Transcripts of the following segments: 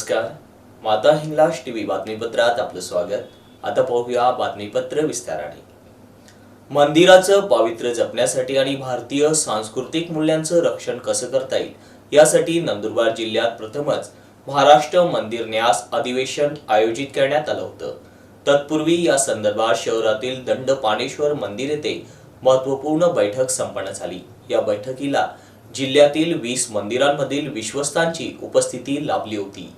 नमस्कार. माता हिंगलाज टीव्ही बातमीपत्रात आपलं स्वागत. आता पाहूया बातमीपत्र विस्ताराने. मंदिराचं पावित्र्य जपण्यासाठी आणि भारतीय सांस्कृतिक मूल्यांचं रक्षण कसं करता येईल यासाठी नंदुरबार जिल्ह्यात प्रथमच महाराष्ट्र मंदिर न्यास अधिवेशन आयोजित करण्यात आलं होतं. तत्पूर्वी या संदर्भात शहरातील दंड पाणेश्वर मंदिर येथे महत्त्वपूर्ण बैठक संपन्न झाली. या बैठकीला जिल्ह्यातील वीस मंदिरांमधील विश्वस्तांची उपस्थिती लाभली होती.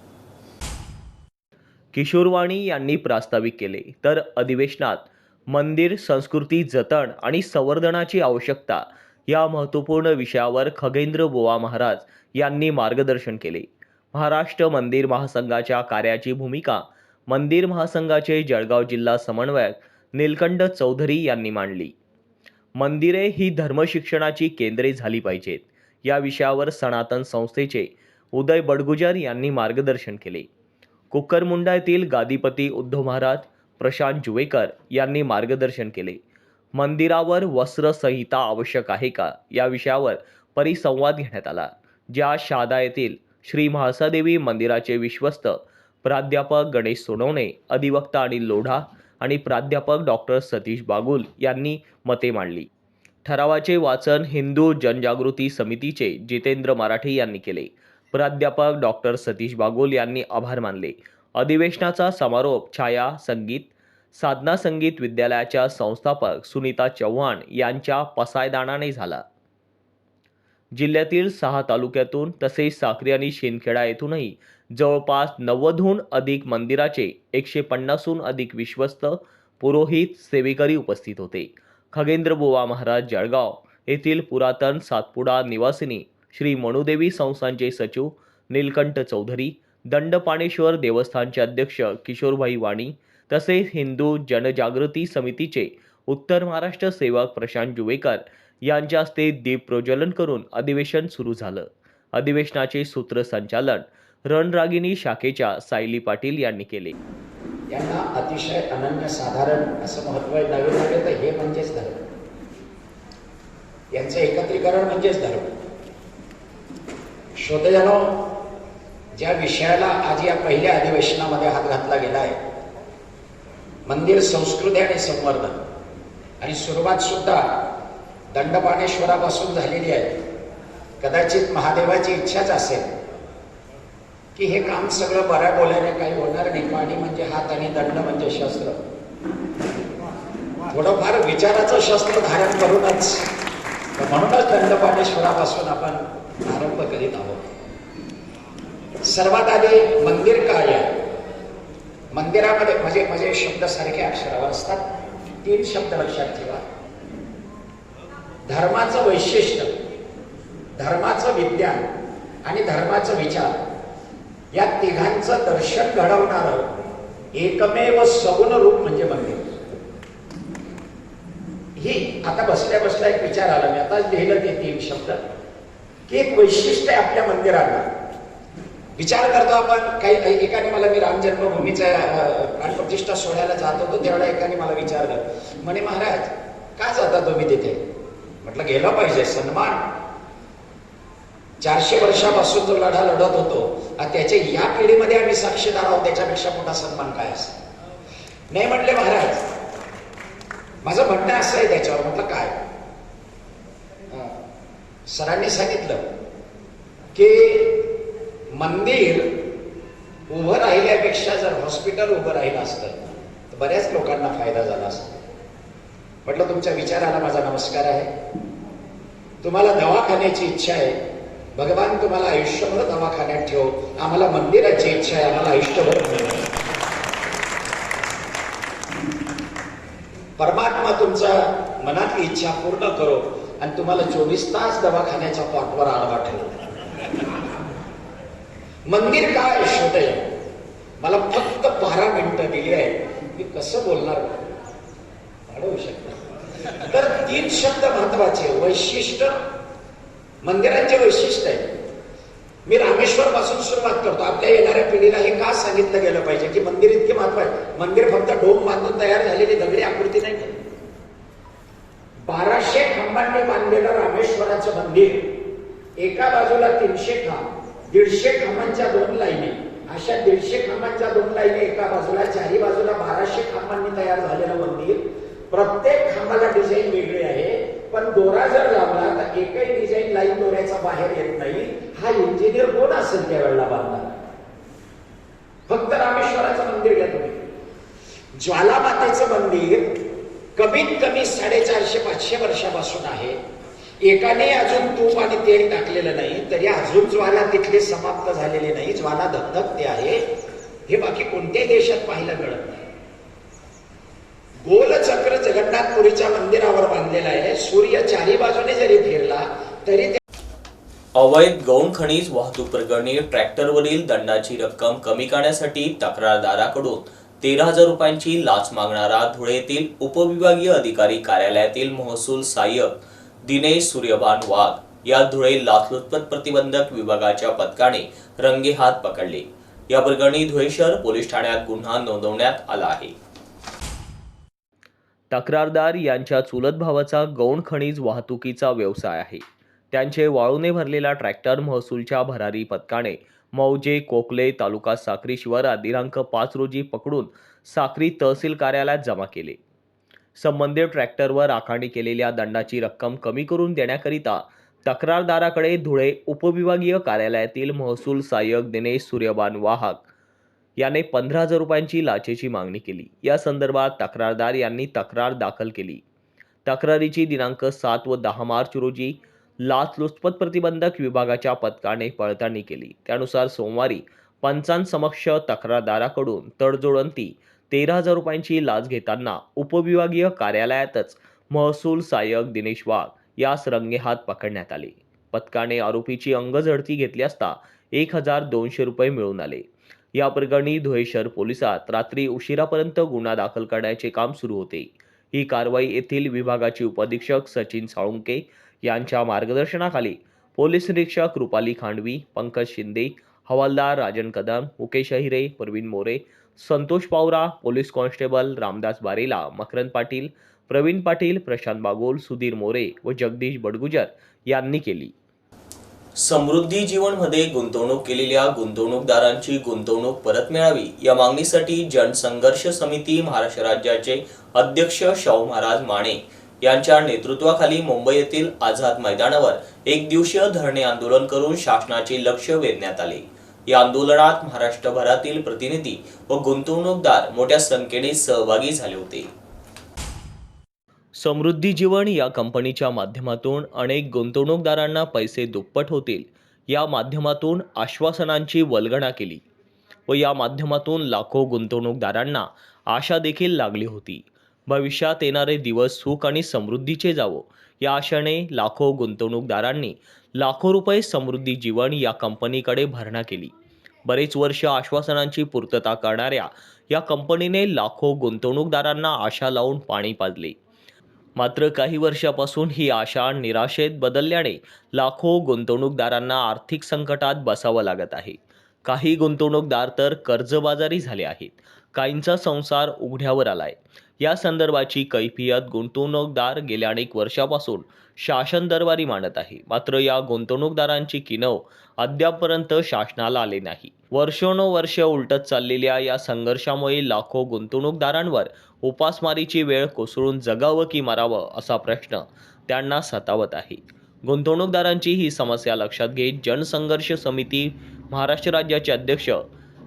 किशोरवाणी यांनी प्रास्ताविक केले. तर अधिवेशनात मंदिर संस्कृती जतन आणि संवर्धनाची आवश्यकता या महत्त्वपूर्ण विषयावर खगेंद्र बोवा महाराज यांनी मार्गदर्शन केले. महाराष्ट्र मंदिर महासंघाच्या कार्याची भूमिका मंदिर महासंघाचे जळगाव जिल्हा समन्वयक नीलकंठ चौधरी यांनी मांडली. मंदिरे ही धर्मशिक्षणाची केंद्रे झाली पाहिजेत. या विषयावर सनातन संस्थेचे उदय बडगुजर यांनी मार्गदर्शन केले. कुक्करमुंडा येथील गादीपती उद्धव महाराज प्रशांत जुवेकर यांनी मार्गदर्शन केले. मंदिरावर वस्त्रसंहिता आवश्यक आहे का? या विषयावर परिसंवाद घेण्यात आला ज्या शादा येथील श्री म्हाळसादेवी मंदिराचे विश्वस्त प्राध्यापक गणेश सोनवणे अधिवक्ता आणि लोढा आणि प्राध्यापक डॉक्टर सतीश बागुल यांनी मते मांडली. ठरावाचे वाचन हिंदू जनजागृती समितीचे जितेंद्र मराठे यांनी केले. प्राध्यापक डॉक्टर सतीश बागोल यांनी आभार मानले. अधिवेशनाचा समारोप छाया संगीत साधना संगीत विद्यालयाच्या संस्थापक सुनीता चव्हाण यांच्या पसायदानाने झाला. जिल्ह्यातील सहा तालुक्यातून तसेच साक्री आणि शिंदखेडा येथूनही जवळपास नव्वदहून अधिक मंदिराचे एकशे पन्नासहून अधिक विश्वस्त पुरोहित सेवेकरी उपस्थित होते. खगेंद्र बुवा महाराज जळगाव येथील पुरातन सातपुडा निवासिनी श्री मनुदेवी संस्थांचे सचिव नीलकंठ चौधरी दंडपाणेश्वर देवस्थानचे अध्यक्ष किशोरभाई वाणी तसेच हिंदू जनजागृती समितीचे उत्तर महाराष्ट्र सेवक प्रशांत जुवेकर यांच्या हस्ते दीप प्रज्वलन करून अधिवेशन सुरू झालं. अधिवेशनाचे सूत्रसंचालन रणरागिणी शाखेच्या सायली पाटील यांनी केले. यांना अतिशय अनन्यसाधारण असं महत्त्व आहे. नवे तर हे म्हणजेच धर्म. यांचं एकत्रीकरण म्हणजेच धर्म. शोधजनो ज्या विषयाला आज या पहिल्या अधिवेशनामध्ये हात घातला गेला आहे मंदिर संस्कृती आणि संवर्धन आणि सुरुवात सुद्धा दंडपाणेश्वरापासून झालेली आहे. कदाचित महादेवाची इच्छाच असेल की हे काम सगळं बऱ्या बोल्याने काही होणार नाही. पाणी म्हणजे हात आणि दंड म्हणजे शस्त्र. थोडंफार विचाराचं शस्त्र धारण करूनच म्हणूनच दंडपाणेश्वरापासून आपण आरंभ करीत आहोत. सर्वात आधी मंदिर काय आहे मंदिरामध्ये म्हणजे म्हणजे शब्द सारखे अक्षरावर असतात. तीन शब्द लक्षात ठेवा. धर्माचं वैशिष्ट्य धर्माचं विज्ञान आणि धर्माचं विचार या तिघांचं दर्शन घडवणार एकमेव सगुण रूप म्हणजे मंदिर. ही आता बसल्या बसल्या एक विचार आला मी. आता लिहिलं ते तीन शब्द. की एक वैशिष्ट्य आहे आपल्या मंदिराला विचार करतो आपण काही एकाने मला मी राम जन्मभूमीचा प्राणप्रतिष्ठा सोहळ्याला जात होतो तेवढा एकाने मला विचारलं म्हणे महाराज का जाता तुम्ही तिथे? म्हटलं गेलं पाहिजे सन्मान. चारशे वर्षापासून जो लढा लढत होतो. आणि त्याच्या या पिढीमध्ये आम्ही साक्षीदार आहोत त्याच्यापेक्षा मोठा सन्मान काय असेल? नाही म्हटले महाराज माझं म्हणणं असं आहे त्याच्यावर म्हटलं काय? सरांनी सांगितलं की मंदिर उभं राहिल्यापेक्षा जर हॉस्पिटल उभं राहिलं असतं तर बऱ्याच लोकांना फायदा झाला असतो. म्हटलं तुमच्या विचाराला माझा नमस्कार आहे. तुम्हाला दवाखान्याची इच्छा आहे. भगवान तुम्हाला आयुष्यभर दवाखान्यात ठेव. आम्हाला मंदिराची इच्छा आहे. आम्हाला आयुष्यभर तुमचा मनातली इच्छा पूर्ण करो आणि तुम्हाला चोवीस तास दवाखान्याच्या पॉटवर आडवा ठेवू मंदिर काय शोधय मला फक्त बारा मिनिटं दिली आहे मी कसं बोलणार? वाढवू शकतो. तर तीन शब्द महत्त्वाचे वैशिष्ट्य. मंदिरांचे वैशिष्ट्य आहे मी रामेश्वर पासून सुरुवात करतो. आपल्या येणाऱ्या पिढीला हे का सांगितलं गेलं पाहिजे? की मंदिर इतके महत्त्व आहे. मंदिर फक्त डोम बांधून तयार झालेली दगडी आकृती नाही बाराशे खांबांनी बांधलेलं रामेश्वराचं मंदिर. एका बाजूला तीनशे खांब दीडशे खांबांच्या दोन लाईनी. दीडशे खांबांच्या दोन लाईनी एका बाजूला चारी बाजूला बाराशे खांबांनी तयार झालेलं मंदिर. प्रत्येक खांबाला डिझाईन वेगळी आहे पण दोरा जर लावला तर एकही डिझाईन लाईन दोऱ्याचा बाहेर येत नाही. हा इंजिनियर कोण असेल त्यावेळेला बांधणार? फक्त रामेश्वराचं मंदिर घ्या तुम्ही. ज्वालामातेचं मंदिर कमीत कमी साडेचारशे पाचशे वर्षापासून आहे. एकाने अजून तूप आणि तेल टाकलेलं नाही तरी अजून ज्वाला तिथले समाप्त झालेले नाही ज्वाला धगधगते आहे. हे बाकी कोणत्याही देशात पाहायला मिळत नाही. गोल चक्र जगन्नाथपुरीच्या मंदिरावर बांधलेलं आहे. सूर्य चारी बाजूने जरी फिरला तरी ते अवैध गौण खनिज वाहतूक प्रकरणी ट्रॅक्टरवरील दंडाची रक्कम कमी करण्यासाठी तक्रारदाराकडून तेरा हजार रुपयांची लाच मागणारा धुळे येथील उपविभागीय अधिकारी कार्यालयातील महसूल सहाय्यक दिनेश सूर्यभान वाघ या धुळे लाचलुचपत प्रतिबंधक विभागाच्या पथकाने रंगेहात पकडले. या प्रकरणी धुळे शहर पोलीस ठाण्यात गुन्हा नोंदवण्यात आला आहे. तक्रारदार यांच्या चुलत भावाचा गौण खनिज वाहतुकीचा व्यवसाय आहे. त्यांचे वाळूने भरलेला ट्रॅक्टर महसूलच्या भरारी पथकाने मौजे कोकले तालुका साक्री शिवारात दिनांक पाच रोजी पकडून साक्री तहसील कार्यालयात जमा केले. संबंधित ट्रॅक्टरवर आकारणी केलेल्या दंडाची रक्कम कमी करून देण्याकरिता तक्रारदाराकडे धुळे उपविभागीय कार्यालयातील महसूल सहाय्यक दिनेश सूर्यबान वाहक याने पंधरा हजार रुपयांची लाचेची मागणी केली. या संदर्भात तक्रारदार यांनी तक्रार दाखल केली. तक्रारीची दिनांक सात व दहा मार्च रोजी लाचलुचपत प्रतिबंधक विभागाच्या पथकाने पडताळणी केली. त्यानुसार सोमवारी पंचांसमक्ष तक्रारदाराकडून तडजोडंती तेरा हजार रुपयांची लाच घेताना उपविभागीय कार्यालयातच महसूल सहाय्यक दिनेश वाघ यास रंगेहात पकडण्यात आले. पथकाने आरोपीची अंगझडती घेतली असता एक हजार दोनशे रुपये मिळून आले. या प्रकरणी धुळे शहर पोलिसात रात्री उशिरापर्यंत गुन्हा दाखल करण्याचे काम सुरू होते. ही कारवाई येथील विभागाचे उपाधीक्षक सचिन साळुंके यांच्या मार्गदर्शनाखाली पोलीस निरीक्षक रुपाली खांडवी पंकज शिंदे हवालदार राजन कदम मुकेश अहिरे प्रवीण मोरे संतोष पावरा पोलीस कॉन्स्टेबल रामदास बारेला मकरंद पाटील प्रवीण पाटील प्रशांत बागोल सुधीर मोरे व जगदीश बडगुजर यांनी केली. समृद्धी जीवनमध्ये गुंतवणूक केलेल्या गुंतवणूकदारांची गुंतवणूक परत मिळावी या मागणीसाठी जनसंघर्ष समिती महाराष्ट्र राज्याचे अध्यक्ष शाहू महाराज माने यांच्या नेतृत्वाखाली मुंबई येथील आझाद मैदानावर एक दिवसीय धरणे आंदोलन करून शासनाचे लक्ष वेधण्यात आले. या आंदोलनात महाराष्ट्रभरातील प्रतिनिधी व गुंतवणूकदार मोठ्या संख्येने सहभागी झाले होते. समृद्धी जीवन या कंपनीच्या माध्यमातून अनेक गुंतवणूकदारांना पैसे दुप्पट होतील या माध्यमातून आश्वासनांची वल्गणा केली व या माध्यमातून लाखो गुंतवणूकदारांना आशा देखील लागली होती. भविष्यात येणारे दिवस सुख आणि समृद्धीचे जावो या आशेने लाखो गुंतवणूकदारांनी लाखो रुपये समृद्धी जीवन या कंपनीकडे भरणा केली. बरेच वर्ष आश्वासनांची पूर्तता करणाऱ्या या कंपनीने लाखो गुंतवणूकदारांना आशा लावून पाणी पाजले. मात्र काही वर्षापासून ही आशा निराशेत बदलल्याने लाखो गुंतवणूकदारांना आर्थिक संकटात बसावं लागत आहे. काही गुंतवणूकदार तर कर्जबाजारी झाले आहेत. काहींचा संसार उघड्यावर आलाय. या संदर्भाची कैफियत गुंतवणूकदार गेल्या अनेक वर्षापासून शासन दरबारी मांडत आहे. मात्र या गुंतवणूकदारांची किनव अद्यापपर्यंत शासनाला आले नाही. वर्षानुवर्ष उलटत चाललेल्या या संघर्षामुळे लाखो गुंतवणूकदारांवर उपासमारीची वेळ कोसळून जगावं की मारावं असा प्रश्न त्यांना सतावत आहे. गुंतवणूकदारांची ही समस्या लक्षात घेत जनसंघर्ष समिती महाराष्ट्र राज्याचे अध्यक्ष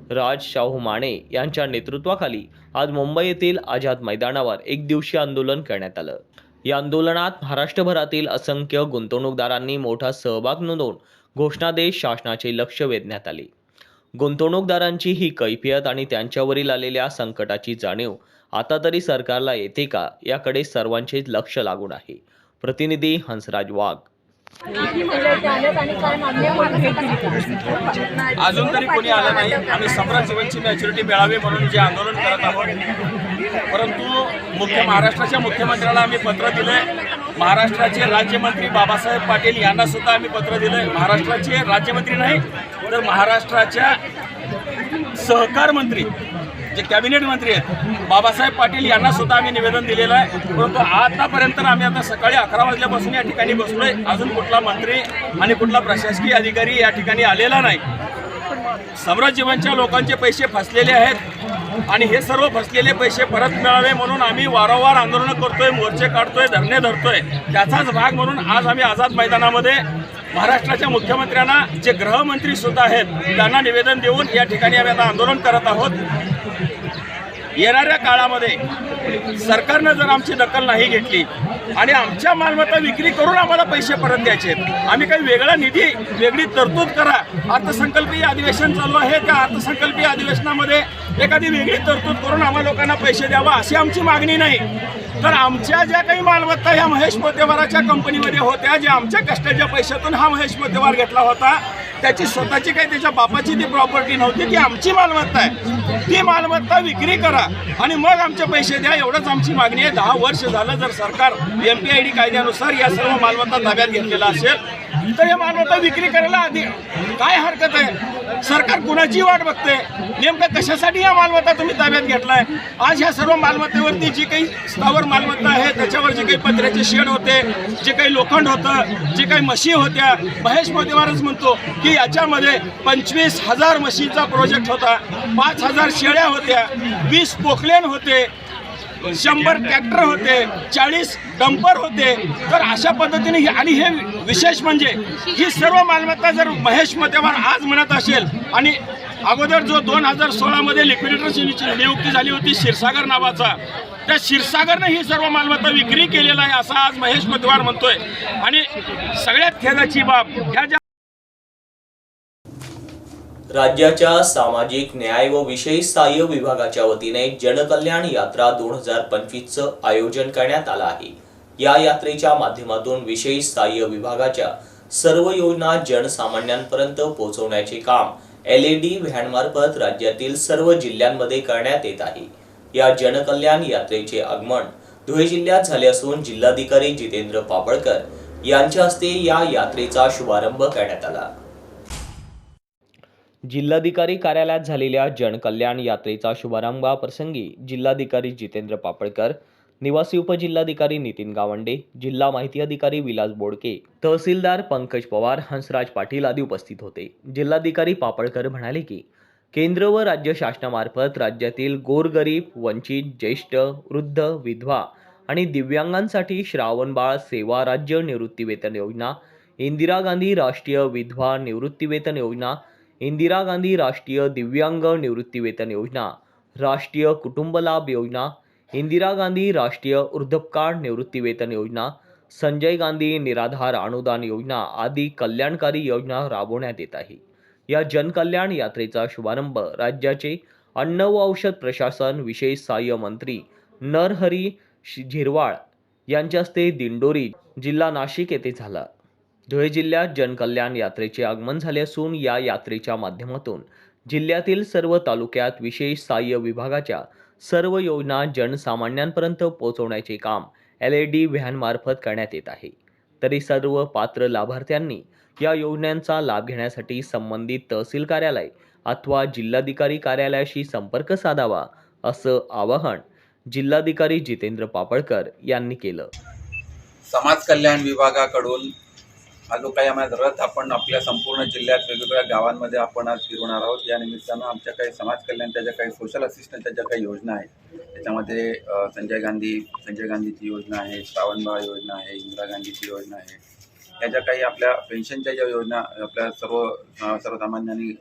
राज शाहू माने यांच्या नेतृत्वाखाली आज मुंबई येथील आझाद मैदानावर एक दिवसीय आंदोलन करण्यात आलं. या आंदोलनात महाराष्ट्रभरातील असंख्य गुंतवणूकदारांनी मोठा सहभाग नोंदवून घोषणादेश शासनाचे लक्ष वेधण्यात आले. गुंतवणूकदारांची ही कैफियत आणि त्यांच्यावरील आलेल्या संकटाची जाणीव आता तरी सरकारला येते का याकडे सर्वांचे लक्ष लागून आहे. प्रतिनिधी हंसराज वाघ. अजून तरी कोणी आलं नाही. आम्ही सम्राट जीवनची मॅच्युरिटी मिळावी म्हणून जे आंदोलन करत आहोत. परंतु मुख्य महाराष्ट्राच्या मुख्यमंत्र्याला आम्ही पत्र दिले महाराष्ट्राचे राज्यमंत्री बाबासाहेब पाटील यांना सुद्धा आम्ही पत्र दिले महाराष्ट्राचे राज्यमंत्री नाही तर महाराष्ट्राच्या सहकार मंत्री जे कॅबिनेट मंत्री आहेत बाबासाहेब पाटील यांना सुद्धा आम्ही निवेदन दिलेलं आहे. परंतु आतापर्यंत आम्ही आता सकाळी अकरा वाजल्यापासून या ठिकाणी बसलोय. अजून कुठला मंत्री आणि कुठला प्रशासकीय अधिकारी या ठिकाणी आलेला नाही. सम्राजीवनच्या लोकांचे पैसे फसलेले आहेत आणि हे सर्व फसलेले पैसे परत मिळावे म्हणून आम्ही वारंवार आंदोलनं करतोय मोर्चे काढतोय धरणे धरतोय. त्याचाच भाग म्हणून आज आम्ही आझाद मैदानामध्ये महाराष्ट्राच्या मुख्यमंत्र्यांना जे गृहमंत्री सुद्धा आहेत त्यांना निवेदन देऊन या ठिकाणी आम्ही आता आंदोलन करत आहोत. येणाऱ्या काळामध्ये सरकारनं जर आमची दखल नाही घेतली आणि आमच्या मालमत्ता विक्री करून आम्हाला पैसे परत द्यायचे आम्ही काही वेगळा निधी वेगळी तरतूद करा. अर्थसंकल्पीय अधिवेशन चालू आहे त्या अर्थसंकल्पीय अधिवेशनामध्ये एखादी वेगळी तरतूद करून आम्हा लोकांना पैसे द्यावा अशी आमची मागणी नाही. तर आमच्या ज्या काही मालमत्ता ह्या महेश मोतेवाराच्या कंपनीमध्ये होत्या ज्या आमच्या कष्टाच्या पैशातून हा महेश मोतेवार घेतला होता त्याची स्वतःची काही त्याच्या बापाची ती प्रॉपर्टी नव्हती ती आमची मालमत्ता आहे. ती मालमत्ता विक्री करा आणि मग आमचे पैसे द्या एवढंच आमची मागणी आहे. दहा वर्ष झालं जर सरकार एम पी आय डी कायद्यानुसार या सर्व मालमत्ता ताब्यात घेतलेला असेल तर या मालमत्ता विक्री करायला आधी काय हरकत आहे? सरकार कुणाची वाट बघते? नेमकं कशासाठी या मालमत्ता तुम्ही ताब्यात घेतलाय? आज ह्या सर्व मालमत्तेवरती जी काही स्थावर मालमत्ता आहे त्याच्यावर जे काही पत्र्याचे शेड होते जे काही लोखंड होतं जे काही म्हशी होत्या महेश मोतेवारच म्हणतो की याच्यामध्ये पंचवीस हजार म्हशींचा प्रोजेक्ट होता. पाच हजार शेळ्या होत्या वीस पोखलेन होते शंभर ट्रॅक्टर होते चाळीस डंपर होते. तर अशा पद्धतीने ही- आणि हे विशेष म्हणजे ही सर्व मालमत्ता जर महेश मतेवार आज म्हणत असेल आणि अगोदर जो दोन हजार सोळामध्ये लिक्विडेटरची नियुक्ती झाली होती क्षीरसागर नावाचा त्या क्षीरसागरनं ही सर्व मालमत्ता विक्री केलेला आहे असा आज महेश मतेवार म्हणतोय. आणि सगळ्यात खेदाची बाब ह्या ज्या राज्याच्या सामाजिक न्याय व विशेष सहाय्य विभागाच्या वतीने जनकल्याण यात्रा दोन हजार पंचवीसचं आयोजन करण्यात आलं आहे. या यात्रेच्या माध्यमातून विशेष सहाय्य विभागाच्या सर्व योजना जनसामान्यांपर्यंत पोहोचवण्याचे काम एल ई डी व्हॅनमार्फत राज्यातील सर्व जिल्ह्यांमध्ये करण्यात येत आहे. या जनकल्याण यात्रेचे आगमन धुळे जिल्ह्यात झाले असून जिल्हाधिकारी जितेंद्र पापळकर यांच्या हस्ते या यात्रेचा शुभारंभ करण्यात आला. जिल्हाधिकारी कार्यालयात झालेल्या जनकल्याण यात्रेचा शुभारंभाप्रसंगी जिल्हाधिकारी जितेंद्र पापळकर निवासी उपजिल्हाधिकारी नितीन गावंडे जिल्हा माहिती अधिकारी विलास बोडके तहसीलदार पंकज पवार हंसराज पाटील आदी उपस्थित होते. जिल्हाधिकारी पापळकर म्हणाले की केंद्र व राज्य शासनामार्फत राज्यातील गोरगरीब वंचित ज्येष्ठ वृद्ध विधवा आणि दिव्यांगांसाठी श्रावणबाळ सेवा राज्य निवृत्तीवेतन योजना इंदिरा गांधी राष्ट्रीय विधवा निवृत्तीवेतन योजना इंदिरा गांधी राष्ट्रीय दिव्यांग निवृत्तीवेतन योजना राष्ट्रीय कुटुंब लाभ योजना इंदिरा गांधी राष्ट्रीय वृद्धपकाळ निवृत्तीवेतन योजना संजय गांधी निराधार अनुदान योजना आदी कल्याणकारी योजना राबवण्यात येत आहे. या जनकल्याण यात्रेचा शुभारंभ राज्याचे अन्न व औषध प्रशासन विशेष सहाय्य मंत्री नरहरी झिरवाळ यांच्या हस्ते दिंडोरी जिल्हा नाशिक येथे झाला. धुळे जिल्ह्यात जनकल्याण यात्रेचे आगमन झाले असून या यात्रेच्या माध्यमातून जिल्ह्यातील सर्व तालुक्यात विशेष सहाय्य विभागाच्या सर्व योजना जनसामान्यांपर्यंत पोहोचवण्याचे काम एल ए डी व्हॅनमार्फत करण्यात येत आहे. तरी सर्व पात्र लाभार्थ्यांनी या योजनांचा लाभ घेण्यासाठी संबंधित तहसील कार्यालय अथवा जिल्हाधिकारी कार्यालयाशी संपर्क साधावा असं आवाहन जिल्हाधिकारी जितेंद्र पापळकर यांनी केलं. समाज कल्याण विभागाकडून अजून काही आम्हाला रथ आपण आपल्या संपूर्ण जिल्ह्यात वेगवेगळ्या गावांमध्ये आपण आज फिरवणार आहोत. या निमित्तानं आमच्या काही समाज कल्याणच्या ज्या काही सोशल असिस्टंटच्या ज्या काही योजना आहेत. त्याच्यामध्ये संजय गांधी संजय गांधीची योजना आहे श्रावणबाळ योजना आहे इंदिरा गांधीची योजना आहे. या ज्या काही आपल्या पेन्शनच्या ज्या योजना आपल्या सर्व सर्वसामान्यांनी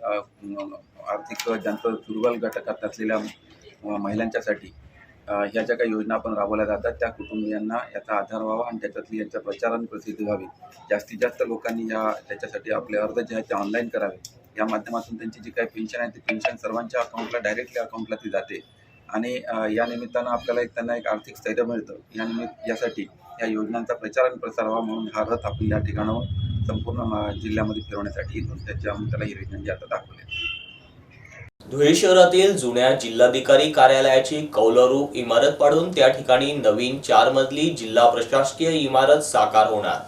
आर्थिक ज्यांचं दुर्बल घटकात असलेल्या महिलांच्यासाठी ह्या ज्या काही योजना आपण राबवल्या जातात त्या कुटुंबियांना याचा आधार व्हावा आणि त्याच्यातली यांच्या प्रचाराने प्रसिद्धी व्हावी. जास्तीत जास्त लोकांनी या त्याच्यासाठी आपले अर्ज जे आहेत ते ऑनलाईन करावे. या माध्यमातून त्यांची जी काही पेन्शन आहे ती पेन्शन सर्वांच्या अकाउंटला डायरेक्टली अकाउंटला ती जाते. आणि या निमित्तानं आपल्याला एक त्यांना एक आर्थिक स्थैर्य मिळतं. या निमित्त यासाठी या योजनांचा प्रचार आणि प्रसार व्हावा म्हणून हा रथ आपण या ठिकाणावर संपूर्ण जिल्ह्यामध्ये फिरवण्यासाठी येतो. त्याची आम्ही त्याला ही योजना जी आता दाखवली धुळे शहरातील जुन्या जिल्हाधिकारी कार्यालयाची कौलरूप इमारत पाडून त्या ठिकाणी नवीन चार मजली जिल्हा प्रशासकीय इमारत साकार होणार.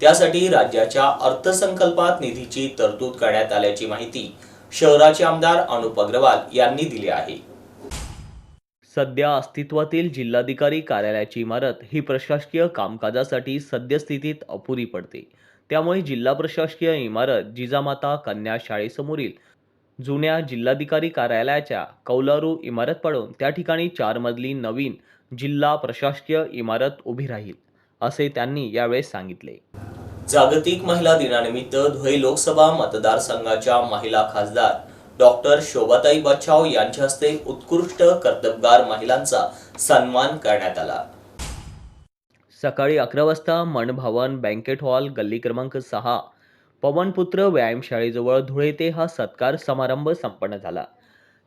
त्यासाठी राज्याच्या अर्थसंकल्पात निधीची तरतूद करण्यात आल्याची माहिती शहराचे आमदार अनुप अग्रवाल यांनी दिली आहे. सध्या अस्तित्वातील जिल्हाधिकारी कार्यालयाची इमारत ही प्रशासकीय कामकाजासाठी सद्यस्थितीत अपुरी पडते. त्यामुळे जिल्हा प्रशासकीय इमारत जिजामाता कन्या शाळेसमोरील जुन्या जिल्हाधिकारी कार्यालयाच्या कौलारू इमारत पडून त्या ठिकाणी चार मजली नवीन जिल्हा प्रशासकीय इमारत उभी राहील असे त्यांनी यावेळेस सांगितले. जागतिक महिला दिनानिमित्त धुळे लोकसभा मतदारसंघाच्या महिला खासदार डॉक्टर शोभाताई बच्छाव यांच्या हस्ते उत्कृष्ट कर्तबगार महिलांचा सन्मान करण्यात आला. सकाळी अकरा वाजता मनभवन बँकेट हॉल गल्ली क्रमांक सहा पवनपुत्र व्यायामशाळेजवळ धुळे ते हा सत्कार समारंभ संपन्न झाला.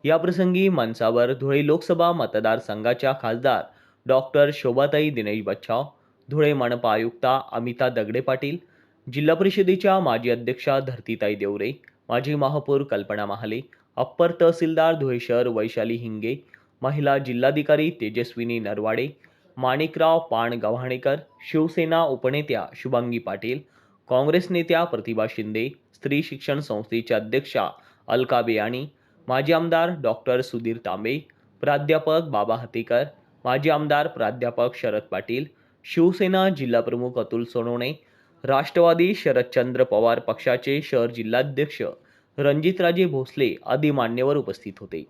याप्रसंगी मंचावर धुळे लोकसभा मतदारसंघाच्या खासदार डॉक्टर शोभाताई दिनेश बच्छाव धुळे मनपा आयुक्ता अमिता दगडे पाटील जिल्हा परिषदेच्या माजी अध्यक्षा धरतीताई देवरे माजी महापौर कल्पना महाले अप्पर तहसीलदार धुळे शहर वैशाली हिंगे महिला जिल्हाधिकारी तेजस्विनी नरवाडे माणिकराव पाण गव्हाणेकर शिवसेना उपनेत्या शुभांगी पाटील काँग्रेस नेत्या प्रतिभा शिंदे स्त्री शिक्षण संस्थेच्या अध्यक्षा अलका बियाणी माजी आमदार डॉक्टर सुधीर तांबे प्राध्यापक बाबा हतेकर माजी आमदार प्राध्यापक शरद पाटील शिवसेना जिल्हाप्रमुख अतुल सोनवणे राष्ट्रवादी शरदचंद्र पवार पक्षाचे शहर जिल्हाध्यक्ष रणजितराजे भोसले आदी मान्यवर उपस्थित होते.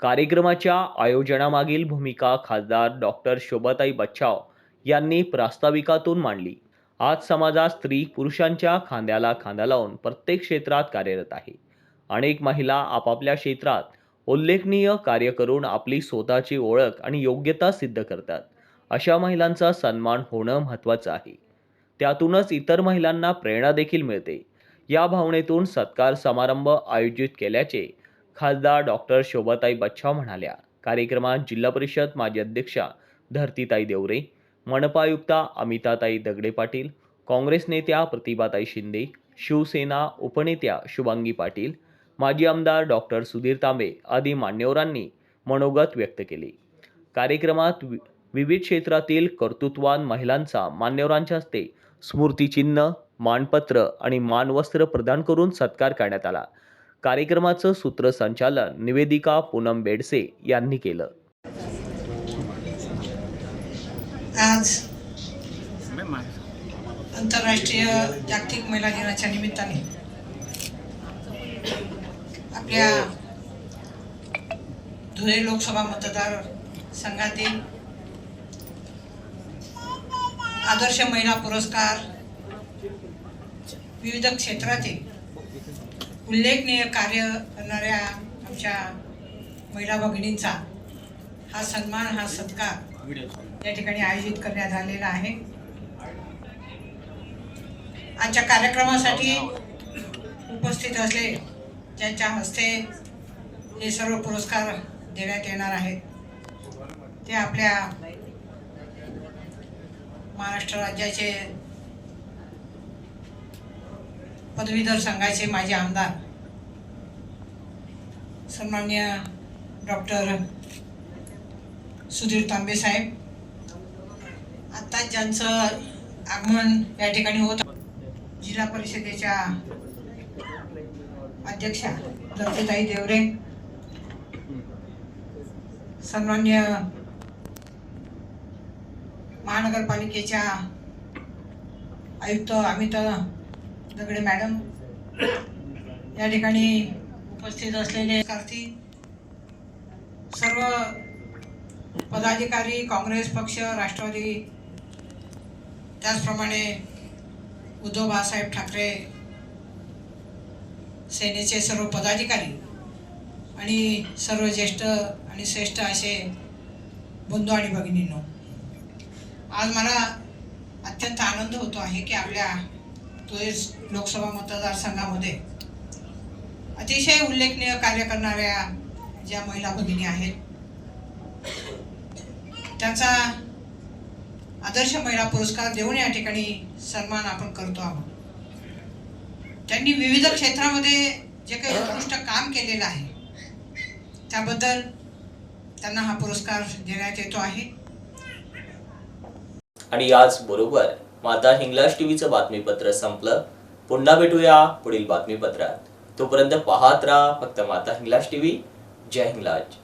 कार्यक्रमाच्या आयोजनामागील भूमिका खासदार डॉक्टर शोभाताई बच्छाव यांनी प्रास्ताविकातून मांडली. आज समाजात स्त्री पुरुषांच्या खांद्याला खांदा लावून प्रत्येक क्षेत्रात कार्यरत आहे. अनेक महिला आपापल्या क्षेत्रात उल्लेखनीय कार्य करून आपली स्वतःची ओळख आणि योग्यता सिद्ध करतात. अशा महिलांचा सन्मान होणं महत्त्वाचं आहे. त्यातूनच इतर महिलांना प्रेरणा देखील मिळते. या भावनेतून सत्कार समारंभ आयोजित केल्याचे खासदार डॉक्टर शोभाताई बच्छाव म्हणाल्या. कार्यक्रमात जिल्हा परिषद माजी अध्यक्षा धरतीताई देवरे मनपा आयुक्ता अमिताताई दगडे पाटील काँग्रेस नेत्या प्रतिभाताई शिंदे शिवसेना उपनेत्या शुभांगी पाटील माजी आमदार डॉक्टर सुधीर तांबे आदी मान्यवरांनी मनोगत व्यक्त केले. कार्यक्रमात वि- विविध क्षेत्रातील कर्तृत्वान महिलांचा मान्यवरांच्या हस्ते स्मृतिचिन्ह मानपत्र आणि मानवस्त्र प्रदान करून सत्कार करण्यात आला. कार्यक्रमाचं सूत्रसंचालन निवेदिका पूनम बेडसे यांनी केलं आज आंतरराष्ट्रीय जागतिक महिला दिनाच्या निमित्ताने आपल्या धुळे लोकसभा मतदार संघातील आदर्श महिला पुरस्कार विविध क्षेत्रातील उल्लेखनीय कार्य करणाऱ्या आमच्या महिला भगिनींचा हा सन्मान हा सत्कार या ठिकाणी आयोजित करण्यात आलेला आहे. आजच्या कार्यक्रमासाठी उपस्थित असले ज्यांच्या हस्ते हे सर्व पुरस्कार देण्यात येणार आहेत ते आपल्या महाराष्ट्र राज्याचे पदवीधर संघाचे माजी आमदार सन्मान्य डॉक्टर सुधीर तांबे साहेब. आता ज्यांचं आगमन या ठिकाणी होत जिल्हा परिषदेच्या अध्यक्षा दत्तताई देवरे सन्मान्य महानगरपालिकेच्या आयुक्त अमित दगडे मॅडम या ठिकाणी उपस्थित असलेले विद्यार्थी सर्व पदाधिकारी काँग्रेस पक्ष राष्ट्रवादी त्याचप्रमाणे उद्धव बाळासाहेब ठाकरे सेनेचे सर्व पदाधिकारी आणि सर्व ज्येष्ठ आणि श्रेष्ठ असे बंधू आणि भगिनींनो आज मला अत्यंत आनंद होतो आहे की आपल्या तुळे लोकसभा मतदारसंघामध्ये अतिशय उल्लेखनीय कार्य करणाऱ्या ज्या महिला भगिनी आहेत त्यांचा आदर्श महिला पुरस्कार देऊन या ठिकाणी सन्मान आपण करतो आहोत. त्यांनी विविध क्षेत्रामध्ये जे काही उत्कृष्ट काम केलेलं आहे त्याबद्दल त्यांना हा पुरस्कार देण्यात येतो आहे. आणि याच बरोबर माता हिंगलाज टीव्हीचं बातमीपत्र संपलं. पुन्हा भेटूया पुढील बातमीपत्रात. तोपर्यंत पाहत राहा फक्त माता हिंगलाज टीव्ही. जय हिंगलाज.